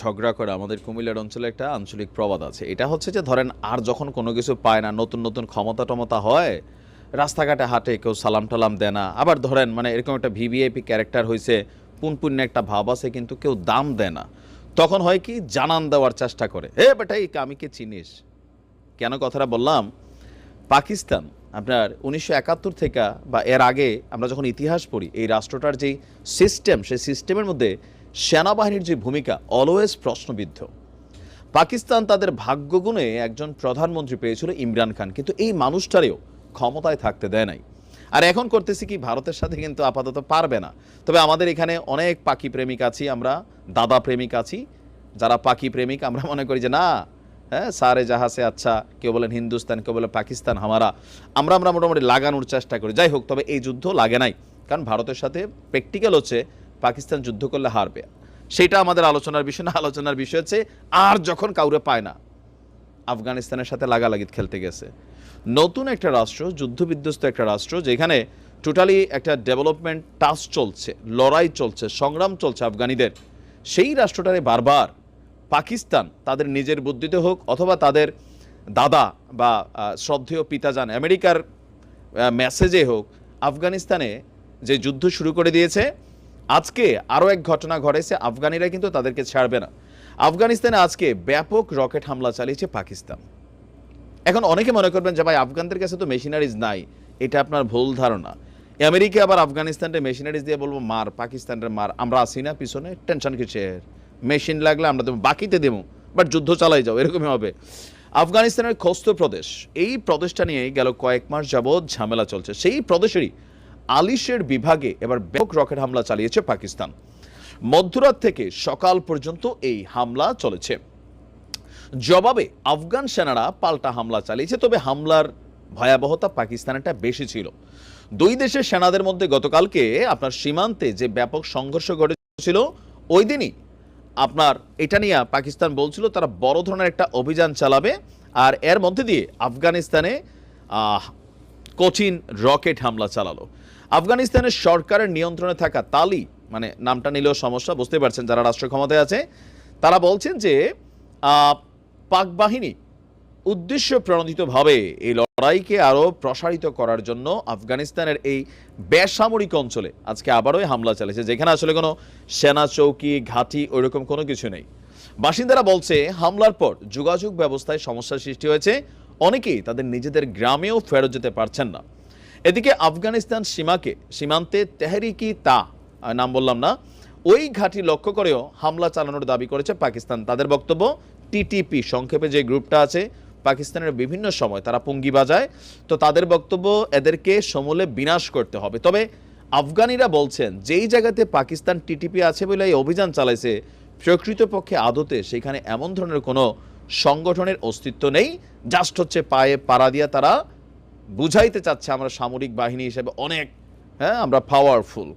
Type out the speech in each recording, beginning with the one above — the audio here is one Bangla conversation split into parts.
ঝগড়া করে আমাদের কুমিল্লার অঞ্চলে একটা আঞ্চলিক প্রবাদ আছে। এটা হচ্ছে যে, ধরেন আর যখন কোনো কিছু পায় না, নতুন নতুন ক্ষমতা টমতা হয়, রাস্তাঘাটে হাঁটে কেউ সালাম টালাম দেয় না। আবার ধরেন মানে এরকম একটা ভিভিআইপি ক্যারেক্টার হয়েছে পুনপুণ্য একটা ভাব আছে, কিন্তু কেউ দাম দেয় না। তখন হয় কি, জানান দেওয়ার চেষ্টা করে। হে বেটা, এই কামিকে চিনিস? কেন কথাটা বললাম? পাকিস্তান, আপনার উনিশশো একাত্তর থেকে বা এর আগে আমরা যখন ইতিহাস পড়ি, এই রাষ্ট্রটার যেই সিস্টেম সেই সিস্টেমের মধ্যে সেনাবাহিনীর যে ভূমিকা অলওয়েজ প্রশ্নবিদ্ধ। পাকিস্তান তাদের ভাগ্যগুণে একজন প্রধানমন্ত্রী পেয়েছিল ইমরান খান, কিন্তু এই মানুষটারেও ক্ষমতায় থাকতে দেয় নাই। আর এখন করতেছি কি, ভারতের সাথে কিন্তু আপাতত পারবে না। তবে আমাদের এখানে অনেক পাখি প্রেমিক আছি, আমরা দাদা প্রেমিক আছি। যারা পাখি প্রেমিক, আমরা মনে করি যে, না হ্যাঁ সারে জাহাসে আচ্ছা কেউ বলেন হিন্দুস্তান, কেউ বলে পাকিস্তান, হামারা। আমরা আমরা মোটামুটি লাগানোর চেষ্টা করি। যাই হোক, তবে এই যুদ্ধ লাগে নাই। কারণ ভারতের সাথে প্র্যাকটিক্যাল হচ্ছে পাকিস্তান যুদ্ধ করলে হারবে। সেটা আমাদের আলোচনার বিষয় না, আলোচনার বিষয় হচ্ছে আর যখন কাউরে পায় না, আফগানিস্তানের সাথে লাগালাগিত খেলতে গেছে। নতুন একটা রাষ্ট্র, যুদ্ধবিধ্বস্ত একটা রাষ্ট্র, যেখানে টোটালি একটা ডেভেলপমেন্ট টাস্ক চলছে, লড়াই চলছে, সংগ্রাম চলছে আফগানিদের। সেই রাষ্ট্রটারে বারবার পাকিস্তান তাদের নিজের বুদ্ধিতে হোক অথবা তাদের দাদা বা শ্রদ্ধেয় পিতাজান আমেরিকার মেসেজে হোক, আফগানিস্তানে যে যুদ্ধ শুরু করে দিয়েছে আজকে আরও এক ঘটনা ঘটেছে, আফগানিরা কিন্তু তাদেরকে ছাড়বে না। আফগানিস্তানে আজকে ব্যাপক রকেট হামলা চালিয়েছে পাকিস্তান। এখন অনেকে মনে করবেন যে, ভাই, আফগানদের কাছে তো মেশিনারিজ নাই, এটা আপনার ভুল ধারণা। আমেরিকা আবার আফগানিস্তানটা মেশিনারিজ দিয়ে বলব, মার, পাকিস্তানের মার, আমরা আসি না, পিছনে টেনশন কিসের? মেশিন লাগলে আমরা দেবো, বাকিতে দেবো, বাট যুদ্ধ চালাই যাও, এরকমই হবে। আফগানিস্তানের খস্ত প্রদেশ, এই প্রদেশটা নিয়ে গেল কয়েক মাস যাবৎ ঝামেলা চলছে। সেই প্রদেশেরই আলিশের বিভাগে এবার ব্যাপক রকেট হামলা চালিয়েছে পাকিস্তান। মধ্যরাত থেকে সকাল পর্যন্ত এই হামলা চলেছে। জবাবে আফগান সেনারা পাল্টা হামলা চালিয়েছে, তবে হামলার ভয়াবহতা পাকিস্তানেরটা বেশি ছিল। দুই দেশের সেনাদের মধ্যে গতকালকে আপনার সীমান্তে যে ব্যাপক সংঘর্ষ ঘটেছিল, ওই দিনই আপনার এটা নিয়ে পাকিস্তান বলছিল, তারা বড় ধরনের একটা অভিযান চালাবে, আর এর মধ্যে দিয়ে আফগানিস্তানে কঠিন রকেট হামলা চালালো। আফগানিস্তানের সরকারের নিয়ন্ত্রণে থাকা তালি মানে নামটা নিলেও সমস্যা বুঝতে পারছেন যারা রাষ্ট্র ক্ষমতায় আছে, তারা বলছেন যে পাক বাহিনী উদ্দেশ্য প্রণোদিতভাবে এই লড়াইকে আরও প্রসারিত করার জন্য আফগানিস্তানের এই বেসামরিক অঞ্চলে আজকে আবারও হামলা চালিয়েছে, যেখানে আসলে কোনো সেনা চৌকি, ঘাঁটি, ওইরকম কোনো কিছু নেই। বাসিন্দারা বলছে, হামলার পর যোগাযোগ ব্যবস্থায় সমস্যার সৃষ্টি হয়েছে, অনেকেই তাদের নিজেদের গ্রামেও ফেরত যেতে পারছেন না। এদিকে আফগানিস্তান সীমাকে, সীমান্তে তেহরিকি তা নাম বললাম না, ওই ঘাঁটি লক্ষ্য করেও হামলা চালানোর দাবি করেছে পাকিস্তান। তাদের বক্তব্য টিটিপি সংক্ষেপে যে গ্রুপটা আছে, পাকিস্তানের বিভিন্ন সময় তারা পুঙ্গি বাজায়। তো তাদের বক্তব্য, এদেরকে সমূলে বিনাশ করতে হবে। তবে আফগানিরা বলছেন, যেই জায়গাতে পাকিস্তান টিটিপি আছে বলে এই অভিযান চালাইছে, প্রকৃতপক্ষে আদতে সেখানে এমন ধরনের কোনো সংগঠনের অস্তিত্ব নেই। জাস্ট হচ্ছে পায়ে পাড়া দিয়া তারা বুঝাইতে চাচ্ছে আমরা সামরিক বাহিনী হিসেবে অনেক হ্যাঁ আমরা পাওয়ারফুল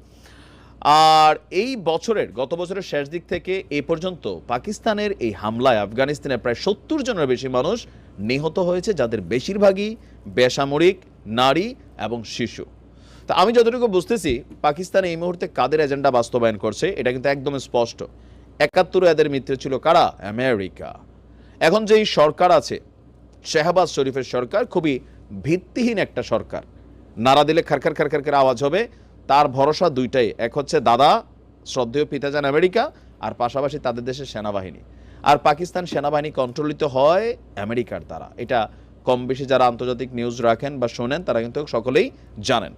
আর এই বছরের, গত বছরের শেষ দিক থেকে এ পর্যন্ত পাকিস্তানের এই হামলায় আফগানিস্তানের প্রায় সত্তর জনের বেশি মানুষ নিহত হয়েছে, যাদের বেশিরভাগই বেসামরিক নারী এবং শিশু। তা আমি যতটুকু বুঝতেছি, পাকিস্তান এই মুহূর্তে কাদের এজেন্ডা বাস্তবায়ন করছে, এটা কিন্তু একদম স্পষ্ট। একাত্তরে এদের মিত্র ছিল কারা? আমেরিকা। এখন যেই সরকার আছে, শেহবাজ শরীফের সরকার, খুবই ভিত্তিহীন একটা সরকার। নাড়া দিলে খারখার খারখার করে আওয়াজ হবে। তার ভরসা দুইটাই, এক হচ্ছে দাদা, শ্রদ্ধেয় পিতা যান আমেরিকা, আর পাশাপাশি তাদের দেশের সেনাবাহিনী। আর পাকিস্তান সেনাবাহিনী কন্ট্রোলিত হয় আমেরিকার দ্বারা। এটা কম বেশি যারা আন্তর্জাতিক নিউজ রাখেন বা শোনেন, তারা কিন্তু সকলেই জানেন।